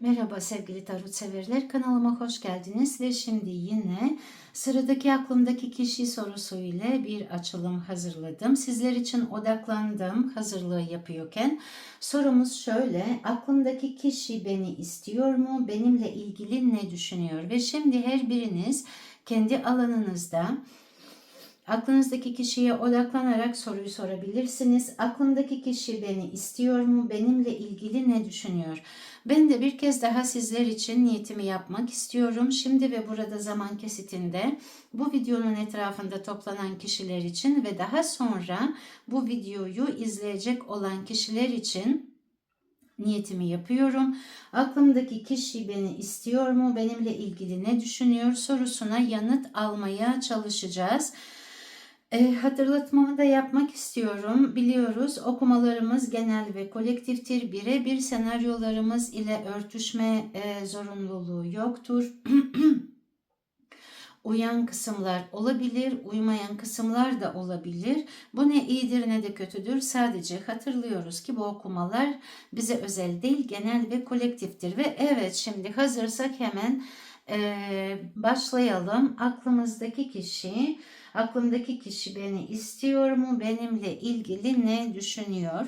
Merhaba sevgili tarot severler kanalıma hoş geldiniz ve şimdi yine sıradaki aklımdaki kişi sorusu ile bir açılım hazırladım. Sizler için odaklandım hazırlığı yapıyorken sorumuz şöyle aklımdaki kişi beni istiyor mu benimle ilgili ne düşünüyor ve şimdi her biriniz kendi alanınızda Aklınızdaki kişiye odaklanarak soruyu sorabilirsiniz. Aklımdaki kişi beni istiyor mu? Benimle ilgili ne düşünüyor? Ben de bir kez daha sizler için niyetimi yapmak istiyorum. Şimdi ve burada zaman kesitinde bu videonun etrafında toplanan kişiler için ve daha sonra bu videoyu izleyecek olan kişiler için niyetimi yapıyorum. Aklımdaki kişi beni istiyor mu? Benimle ilgili ne düşünüyor? sorusuna yanıt almaya çalışacağız. E, hatırlatmamı da yapmak istiyorum. Biliyoruz okumalarımız genel ve kolektiftir. Birebir senaryolarımız ile örtüşme e, zorunluluğu yoktur. Uyan kısımlar olabilir, uymayan kısımlar da olabilir. Bu ne iyidir ne de kötüdür. Sadece hatırlıyoruz ki bu okumalar bize özel değil, genel ve kolektiftir. Ve evet şimdi hazırsak hemen başlayalım. Aklımızdaki kişi Aklımdaki kişi beni istiyor mu? Benimle ilgili ne düşünüyor?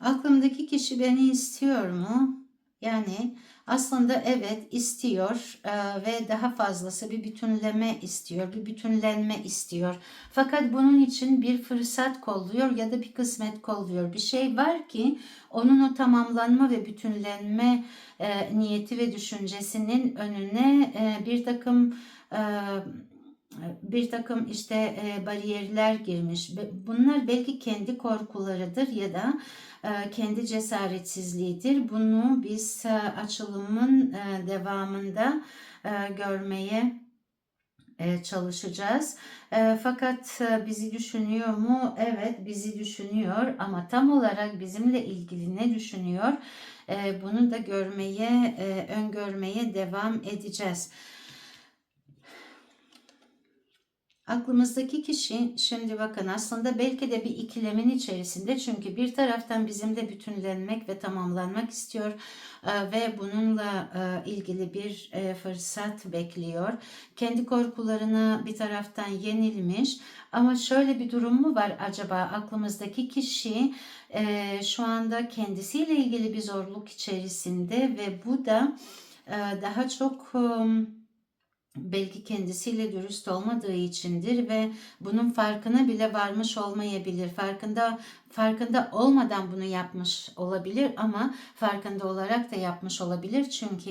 Aklımdaki kişi beni istiyor mu? Yani aslında evet istiyor e, ve daha fazlası bir bütünleme istiyor, bir bütünlenme istiyor. Fakat bunun için bir fırsat kolluyor ya da bir kısmet kolluyor. Bir şey var ki onun o tamamlanma ve bütünlenme e, niyeti ve düşüncesinin önüne e, bir takım bir takım işte bariyerler girmiş. Bunlar belki kendi korkularıdır ya da kendi cesaretsizliğidir. Bunu biz açılımın devamında görmeye çalışacağız. Fakat bizi düşünüyor mu? Evet bizi düşünüyor ama tam olarak bizimle ilgili ne düşünüyor? Bunu da görmeye, öngörmeye devam edeceğiz. Aklımızdaki kişi şimdi bakın aslında belki de bir ikilemin içerisinde çünkü bir taraftan bizimle bütünlenmek ve tamamlanmak istiyor e, ve bununla e, ilgili bir e, fırsat bekliyor. Kendi korkularını bir taraftan yenilmiş ama şöyle bir durum mu var acaba aklımızdaki kişi şu anda kendisiyle ilgili bir zorluk içerisinde ve bu da daha çok belki kendisiyle dürüst olmadığı içindir ve bunun farkına bile varmış olmayabilir. Farkında farkında olmadan bunu yapmış olabilir ama farkında olarak da yapmış olabilir. Çünkü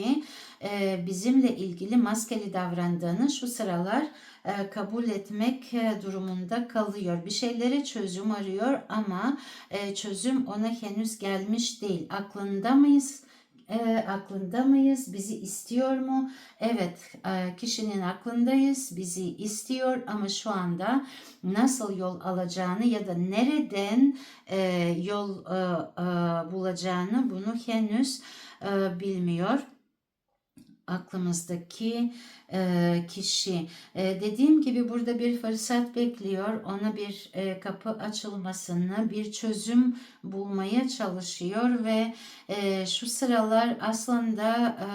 e, bizimle ilgili maskeli davrandığını şu sıralar e, kabul etmek e, durumunda kalıyor. Bir şeylere çözüm arıyor ama e, çözüm ona henüz gelmiş değil. Aklında mıyız? E, aklında mıyız? Bizi istiyor mu? Evet, e, kişinin aklındayız, bizi istiyor ama şu anda nasıl yol alacağını ya da nereden e, yol e, e, bulacağını bunu henüz e, bilmiyor aklımızdaki e, kişi. E, dediğim gibi burada bir fırsat bekliyor. Ona bir e, kapı açılmasını, bir çözüm bulmaya çalışıyor ve e, şu sıralar aslında e,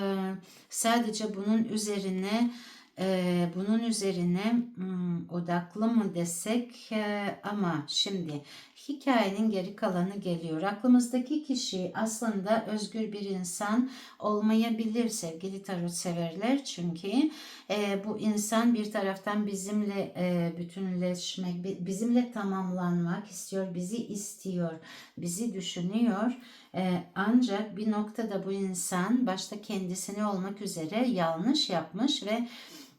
sadece bunun üzerine e, bunun üzerine hmm, odaklı mı desek e, ama şimdi hikayenin geri kalanı geliyor. Aklımızdaki kişi aslında özgür bir insan olmayabilir sevgili tarot severler. Çünkü e, bu insan bir taraftan bizimle e, bütünleşmek, bizimle tamamlanmak istiyor, bizi istiyor, bizi düşünüyor. E, ancak bir noktada bu insan başta kendisini olmak üzere yanlış yapmış ve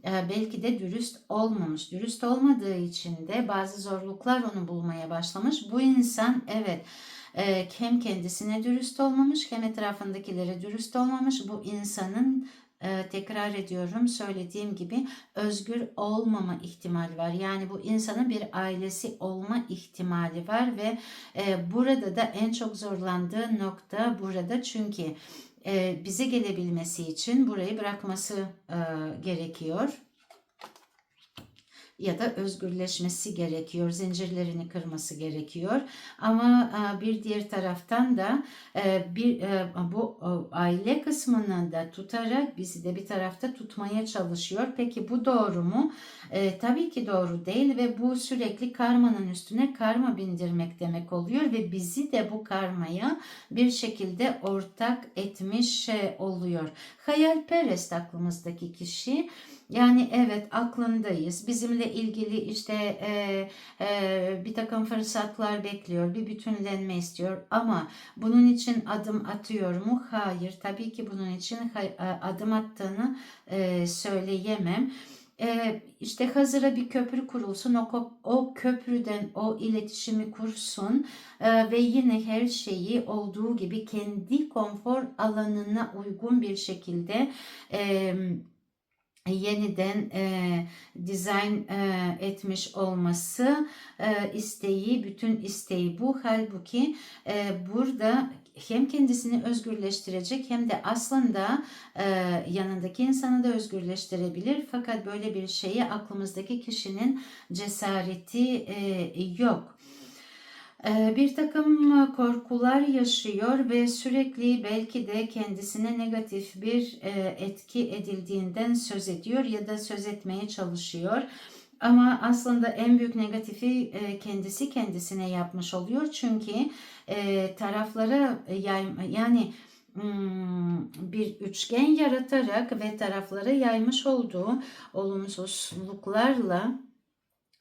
belki de dürüst olmamış. Dürüst olmadığı için de bazı zorluklar onu bulmaya başlamış. Bu insan evet e, hem kendisine dürüst olmamış hem etrafındakilere dürüst olmamış. Bu insanın e, tekrar ediyorum söylediğim gibi özgür olmama ihtimali var. Yani bu insanın bir ailesi olma ihtimali var ve burada da en çok zorlandığı nokta burada çünkü e, bize gelebilmesi için burayı bırakması e, gerekiyor. Ya da özgürleşmesi gerekiyor, zincirlerini kırması gerekiyor. Ama e, bir diğer taraftan da e, bir e, bu aile kısmını da tutarak bizi de bir tarafta tutmaya çalışıyor. Peki bu doğru mu? Tabii ki doğru değil ve bu sürekli karmanın üstüne karma bindirmek demek oluyor ve bizi de bu karmaya bir şekilde ortak etmiş oluyor. Hayalperest aklımızdaki kişi yani evet aklındayız. Bizimle ilgili işte e, e, bir takım fırsatlar bekliyor. Bir bütünlenme istiyor. Ama bunun için adım atıyor mu? Hayır. Tabii ki bunun için e, adım attığını e, söyleyemem. Ee, işte hazıra bir köprü kurulsun, o, o köprüden o iletişimi kursun ee, ve yine her şeyi olduğu gibi kendi konfor alanına uygun bir şekilde e, yeniden e, dizayn e, etmiş olması e, isteği, bütün isteği bu. Halbuki e, burada hem kendisini özgürleştirecek hem de aslında e, yanındaki insanı da özgürleştirebilir. Fakat böyle bir şeye aklımızdaki kişinin cesareti e, yok. Ee, bir takım e, korkular yaşıyor ve sürekli belki de kendisine negatif bir e, etki edildiğinden söz ediyor ya da söz etmeye çalışıyor. Ama aslında en büyük negatifi e, kendisi kendisine yapmış oluyor. Çünkü taraflara yani hmm, bir üçgen yaratarak ve taraflara yaymış olduğu olumsuzluklarla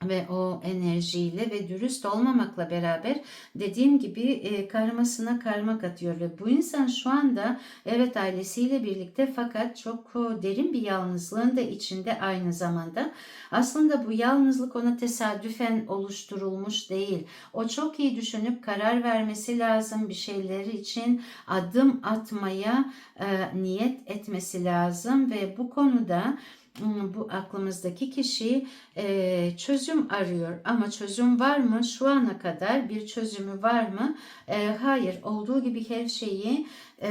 ve o enerjiyle ve dürüst olmamakla beraber dediğim gibi e, karmasına karma katıyor ve bu insan şu anda evet ailesiyle birlikte fakat çok e, derin bir yalnızlığın da içinde aynı zamanda. Aslında bu yalnızlık ona tesadüfen oluşturulmuş değil. O çok iyi düşünüp karar vermesi lazım bir şeyler için adım atmaya e, niyet etmesi lazım ve bu konuda bu aklımızdaki kişi e, çözüm arıyor. Ama çözüm var mı? Şu ana kadar bir çözümü var mı? E, hayır. Olduğu gibi her şeyi e,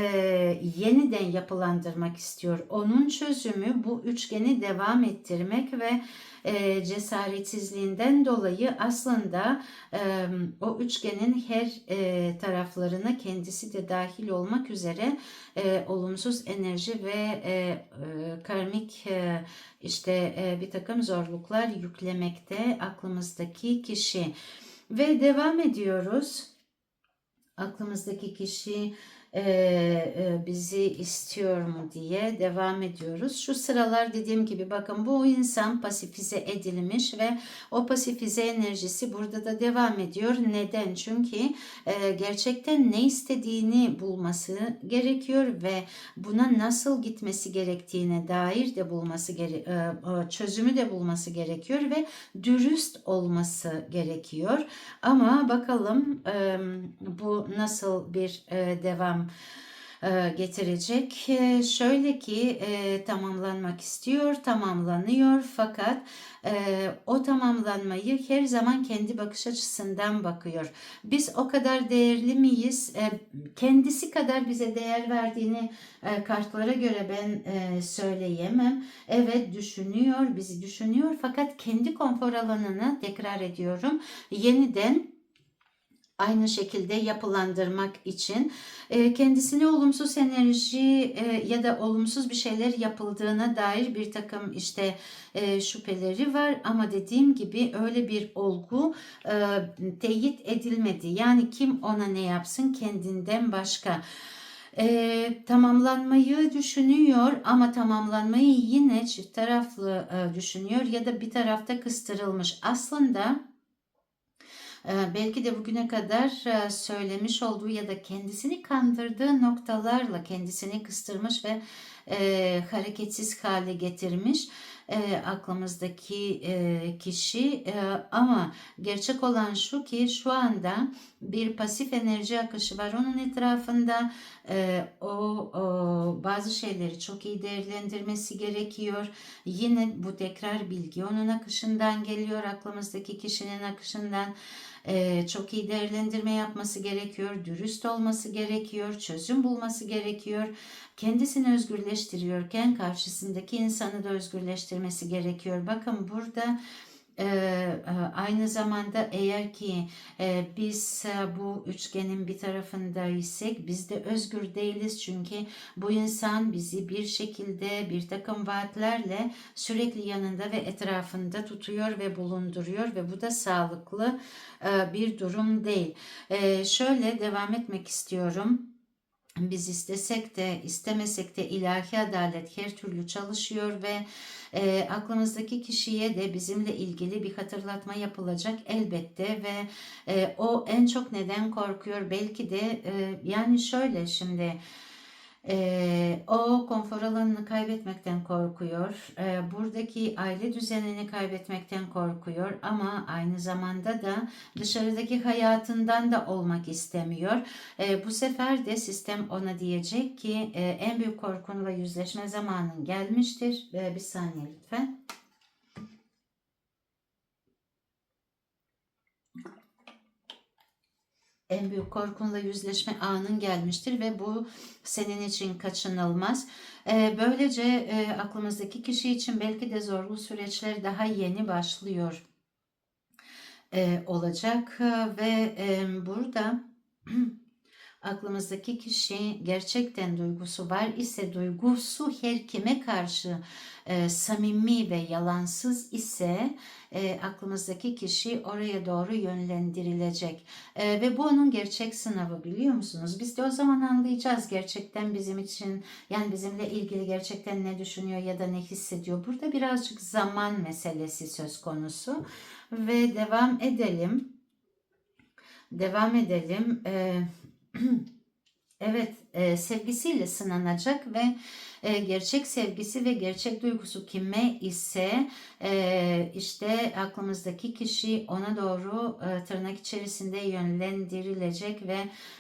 yeniden yapılandırmak istiyor. Onun çözümü bu üçgeni devam ettirmek ve e, cesaretsizliğinden dolayı aslında e, o üçgenin her e, taraflarına kendisi de dahil olmak üzere e, olumsuz enerji ve e, e, karmik e, işte e, bir takım zorluklar yüklemekte aklımızdaki kişi. Ve devam ediyoruz. Aklımızdaki kişi e, bizi istiyor mu diye devam ediyoruz. Şu sıralar dediğim gibi bakın bu insan pasifize edilmiş ve o pasifize enerjisi burada da devam ediyor. Neden? Çünkü e, gerçekten ne istediğini bulması gerekiyor ve buna nasıl gitmesi gerektiğine dair de bulması gere çözümü de bulması gerekiyor ve dürüst olması gerekiyor. Ama bakalım bu nasıl bir devam e, getirecek. E, şöyle ki e, tamamlanmak istiyor, tamamlanıyor fakat o tamamlanmayı her zaman kendi bakış açısından bakıyor. Biz o kadar değerli miyiz? Kendisi kadar bize değer verdiğini kartlara göre ben söyleyemem. Evet düşünüyor, bizi düşünüyor fakat kendi konfor alanını tekrar ediyorum. Yeniden aynı şekilde yapılandırmak için e, kendisine olumsuz enerji e, ya da olumsuz bir şeyler yapıldığına dair bir takım işte e, şüpheleri var ama dediğim gibi öyle bir olgu teyit edilmedi. Yani kim ona ne yapsın kendinden başka. E, tamamlanmayı düşünüyor ama tamamlanmayı yine çift taraflı e, düşünüyor ya da bir tarafta kıstırılmış. Aslında belki de bugüne kadar e, söylemiş olduğu ya da kendisini kandırdığı noktalarla kendisini kıstırmış ve e, hareketsiz hale getirmiş e, aklımızdaki e, kişi. E, ama gerçek olan şu ki şu anda bir pasif enerji akışı var onun etrafında. E, o, o bazı şeyleri çok iyi değerlendirmesi gerekiyor. Yine bu tekrar bilgi onun akışından geliyor aklımızdaki kişinin akışından çok iyi değerlendirme yapması gerekiyor, dürüst olması gerekiyor, çözüm bulması gerekiyor. Kendisini özgürleştiriyorken karşısındaki insanı da özgürleştirmesi gerekiyor. Bakın burada e, e, aynı zamanda eğer ki e, biz e, bu üçgenin bir tarafındaysak biz de özgür değiliz çünkü bu insan bizi bir şekilde bir takım vaatlerle sürekli yanında ve etrafında tutuyor ve bulunduruyor ve bu da sağlıklı e, bir durum değil. E, şöyle devam etmek istiyorum. Biz istesek de istemesek de ilahi adalet her türlü çalışıyor ve e, aklımızdaki kişiye de bizimle ilgili bir hatırlatma yapılacak elbette ve e, o en çok neden korkuyor? Belki de e, yani şöyle şimdi e, o konfor alanını kaybetmekten korkuyor. E, buradaki aile düzenini kaybetmekten korkuyor ama aynı zamanda da dışarıdaki hayatından da olmak istemiyor. E, bu sefer de sistem ona diyecek ki e, en büyük korkunla yüzleşme zamanın gelmiştir. E, bir saniye lütfen. En büyük korkunla yüzleşme anın gelmiştir ve bu senin için kaçınılmaz. Ee, böylece e, aklımızdaki kişi için belki de zorlu süreçler daha yeni başlıyor e, olacak ve e, burada aklımızdaki kişi gerçekten duygusu var ise duygusu her kime karşı e, samimi ve yalansız ise e, aklımızdaki kişi oraya doğru yönlendirilecek. E, ve bu onun gerçek sınavı biliyor musunuz? Biz de o zaman anlayacağız gerçekten bizim için yani bizimle ilgili gerçekten ne düşünüyor ya da ne hissediyor. Burada birazcık zaman meselesi söz konusu ve devam edelim. Devam edelim. Eee Evet, e, sevgisiyle sınanacak ve e, gerçek sevgisi ve gerçek duygusu kime ise e, işte aklımızdaki kişi ona doğru e, tırnak içerisinde yönlendirilecek ve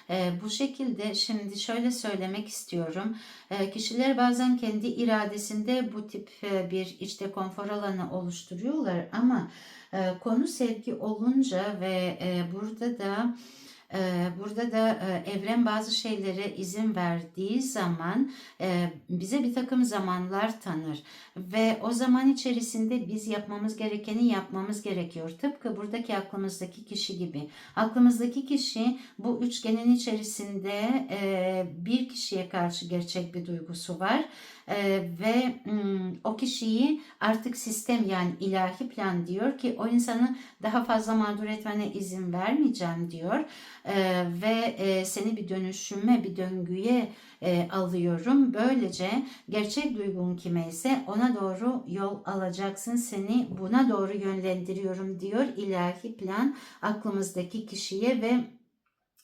e, bu şekilde şimdi şöyle söylemek istiyorum. E, kişiler bazen kendi iradesinde bu tip e, bir işte konfor alanı oluşturuyorlar ama e, konu sevgi olunca ve e, burada da burada da e, evren bazı şeylere izin verdiği zaman e, bize bir takım zamanlar tanır ve o zaman içerisinde biz yapmamız gerekeni yapmamız gerekiyor. Tıpkı buradaki aklımızdaki kişi gibi. Aklımızdaki kişi bu üçgenin içerisinde e, bir kişiye karşı gerçek bir duygusu var ee, ve o kişiyi artık sistem yani ilahi plan diyor ki o insanı daha fazla mağdur etmene izin vermeyeceğim diyor ve seni bir dönüşüme bir döngüye alıyorum. Böylece gerçek duygun kime ise ona doğru yol alacaksın. Seni buna doğru yönlendiriyorum diyor ilahi plan aklımızdaki kişiye ve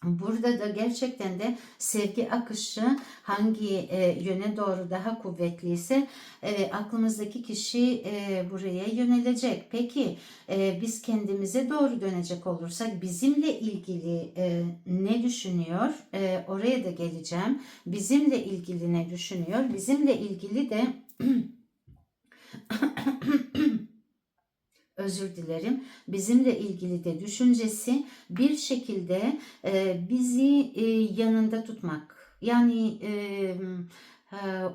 Burada da gerçekten de sevgi akışı hangi e, yöne doğru daha kuvvetliyse e, aklımızdaki kişi e, buraya yönelecek. Peki e, biz kendimize doğru dönecek olursak bizimle ilgili e, ne düşünüyor? E, oraya da geleceğim. Bizimle ilgili ne düşünüyor? Bizimle ilgili de özür dilerim bizimle ilgili de düşüncesi bir şekilde e, bizi e, yanında tutmak yani e,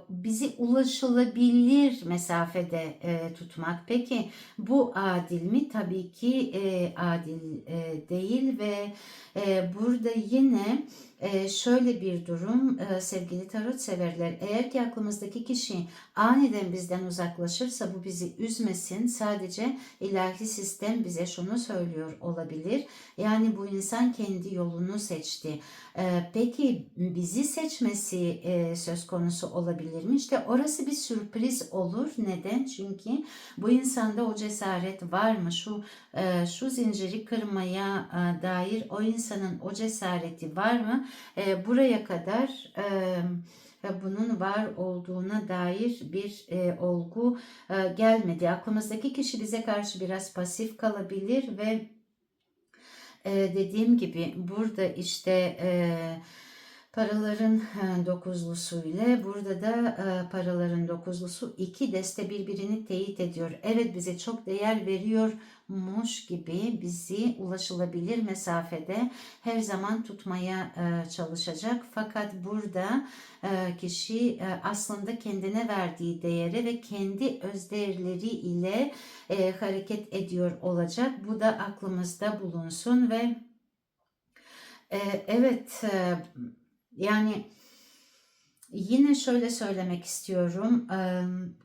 bizi ulaşılabilir mesafede e, tutmak. Peki bu adil mi? Tabii ki e, adil e, değil ve e, burada yine e, şöyle bir durum e, sevgili tarot severler. Eğer ki aklımızdaki kişi aniden bizden uzaklaşırsa bu bizi üzmesin. Sadece ilahi sistem bize şunu söylüyor olabilir. Yani bu insan kendi yolunu seçti. E, peki bizi seçmesi e, söz konusu olabilir mi? İşte orası bir sürpriz olur. Neden? Çünkü bu insanda o cesaret var mı? Şu e, şu zinciri kırmaya e, dair o insanın o cesareti var mı? E, buraya kadar e, bunun var olduğuna dair bir e, olgu e, gelmedi. Aklımızdaki kişi bize karşı biraz pasif kalabilir ve e, dediğim gibi burada işte e, Paraların e, dokuzlusu ile burada da e, paraların dokuzlusu iki deste birbirini teyit ediyor. Evet bize çok değer veriyormuş gibi bizi ulaşılabilir mesafede her zaman tutmaya e, çalışacak. Fakat burada kişi aslında kendine verdiği değere ve kendi özdeğerleri ile hareket ediyor olacak. Bu da aklımızda bulunsun ve evet yani yine şöyle söylemek istiyorum.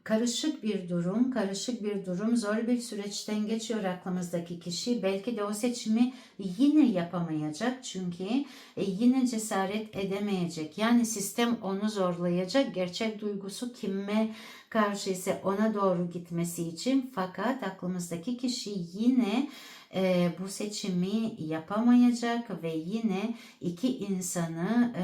Karışık bir durum, karışık bir durum, zor bir süreçten geçiyor aklımızdaki kişi. Belki de o seçimi yine yapamayacak çünkü e, yine cesaret edemeyecek. Yani sistem onu zorlayacak. Gerçek duygusu kime karşı ise ona doğru gitmesi için fakat aklımızdaki kişi yine e, bu seçimi yapamayacak ve yine iki insanı e,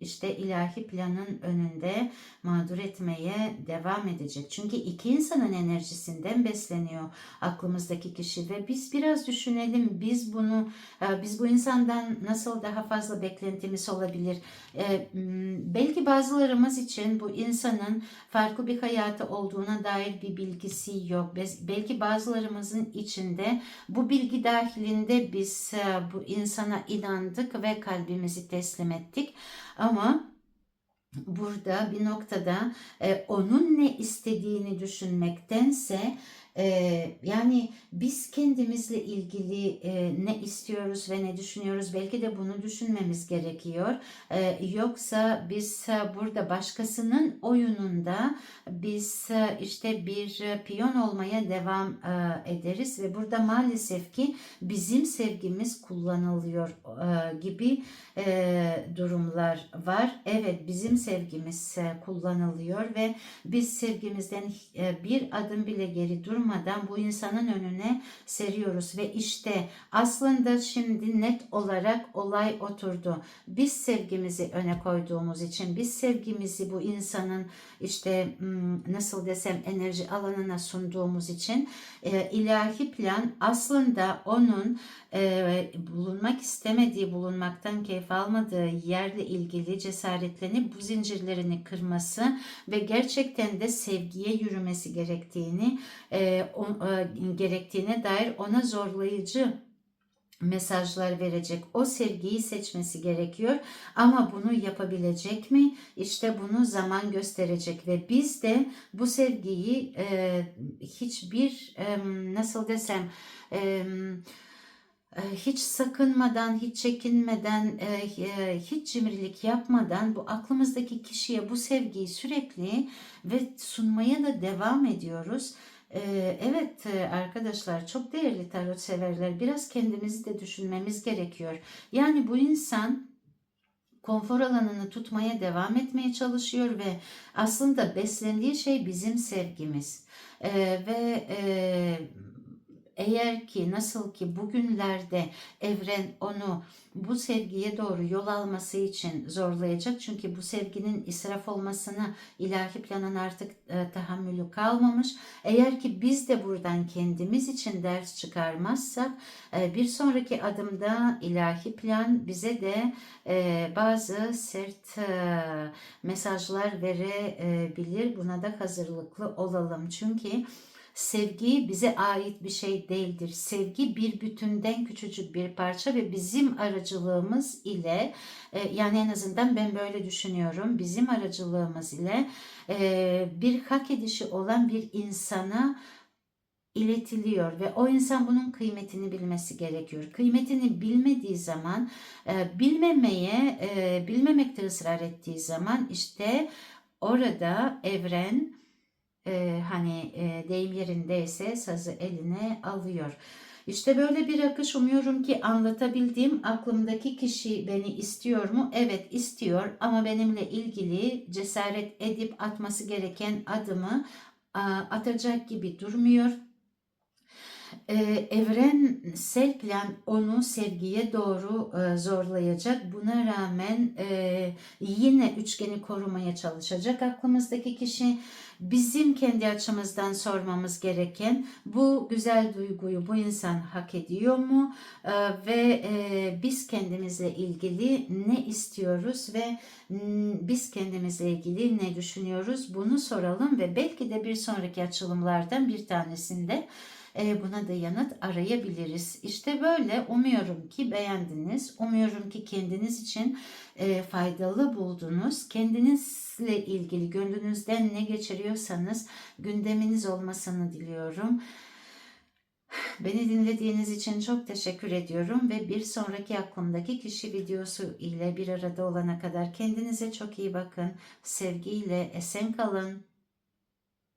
işte ilahi planın önünde mağdur etmeye devam edecek. Çünkü iki insanın enerjisinden besleniyor aklımızdaki kişi ve biz biraz düşünelim biz bunu e, biz bu insandan nasıl daha fazla beklentimiz olabilir? E, belki bazılarımız için bu insanın farklı bir hayatı olduğuna dair bir bilgisi yok. Belki bazılarımızın içinde bu bu bilgi dahilinde biz e, bu insana inandık ve kalbimizi teslim ettik. Ama burada bir noktada e, onun ne istediğini düşünmektense ee, yani biz kendimizle ilgili e, ne istiyoruz ve ne düşünüyoruz belki de bunu düşünmemiz gerekiyor. Ee, yoksa biz e, burada başkasının oyununda biz e, işte bir piyon olmaya devam e, ederiz ve burada maalesef ki bizim sevgimiz kullanılıyor e, gibi e, durumlar var. Evet bizim sevgimiz e, kullanılıyor ve biz sevgimizden e, bir adım bile geri durmuyoruz durmadan bu insanın önüne seriyoruz ve işte aslında şimdi net olarak olay oturdu. Biz sevgimizi öne koyduğumuz için biz sevgimizi bu insanın işte hmm, nasıl desem enerji alanına sunduğumuz için e, ilahi plan aslında onun e, bulunmak istemediği, bulunmaktan keyif almadığı yerle ilgili cesaretlenip bu zincirlerini kırması ve gerçekten de sevgiye yürümesi gerektiğini e, o, e, gerektiğine dair ona zorlayıcı mesajlar verecek. O sevgiyi seçmesi gerekiyor. Ama bunu yapabilecek mi? İşte bunu zaman gösterecek ve biz de bu sevgiyi e, hiçbir e, nasıl desem e, hiç sakınmadan, hiç çekinmeden, hiç cimrilik yapmadan bu aklımızdaki kişiye bu sevgiyi sürekli ve sunmaya da devam ediyoruz. Evet arkadaşlar çok değerli tarot severler biraz kendimizi de düşünmemiz gerekiyor. Yani bu insan konfor alanını tutmaya devam etmeye çalışıyor ve aslında beslendiği şey bizim sevgimiz. Ve eğer ki nasıl ki bugünlerde evren onu bu sevgiye doğru yol alması için zorlayacak. Çünkü bu sevginin israf olmasına ilahi planın artık e, tahammülü kalmamış. Eğer ki biz de buradan kendimiz için ders çıkarmazsak e, bir sonraki adımda ilahi plan bize de e, bazı sert e, mesajlar verebilir. Buna da hazırlıklı olalım. Çünkü Sevgi bize ait bir şey değildir. Sevgi bir bütünden küçücük bir parça ve bizim aracılığımız ile e, yani en azından ben böyle düşünüyorum. Bizim aracılığımız ile e, bir hak edişi olan bir insana iletiliyor ve o insan bunun kıymetini bilmesi gerekiyor. Kıymetini bilmediği zaman, e, bilmemeye, bilmemekte ısrar ettiği zaman işte orada evren e, hani e, deyim yerindeyse sazı eline alıyor. İşte böyle bir akış umuyorum ki anlatabildiğim aklımdaki kişi beni istiyor mu? Evet istiyor ama benimle ilgili cesaret edip atması gereken adımı atacak gibi durmuyor. e, evrensel plan onu sevgiye doğru e, zorlayacak. Buna rağmen e, yine üçgeni korumaya çalışacak aklımızdaki kişi. Bizim kendi açımızdan sormamız gereken bu güzel duyguyu bu insan hak ediyor mu? E, ve e, biz kendimizle ilgili ne istiyoruz ve biz kendimizle ilgili ne düşünüyoruz? Bunu soralım ve belki de bir sonraki açılımlardan bir tanesinde e, buna da yanıt arayabiliriz. İşte böyle umuyorum ki beğendiniz. Umuyorum ki kendiniz için e, faydalı buldunuz. Kendinizle ilgili gönlünüzden ne geçiriyorsanız gündeminiz olmasını diliyorum. Beni dinlediğiniz için çok teşekkür ediyorum ve bir sonraki aklımdaki kişi videosu ile bir arada olana kadar kendinize çok iyi bakın. Sevgiyle esen kalın.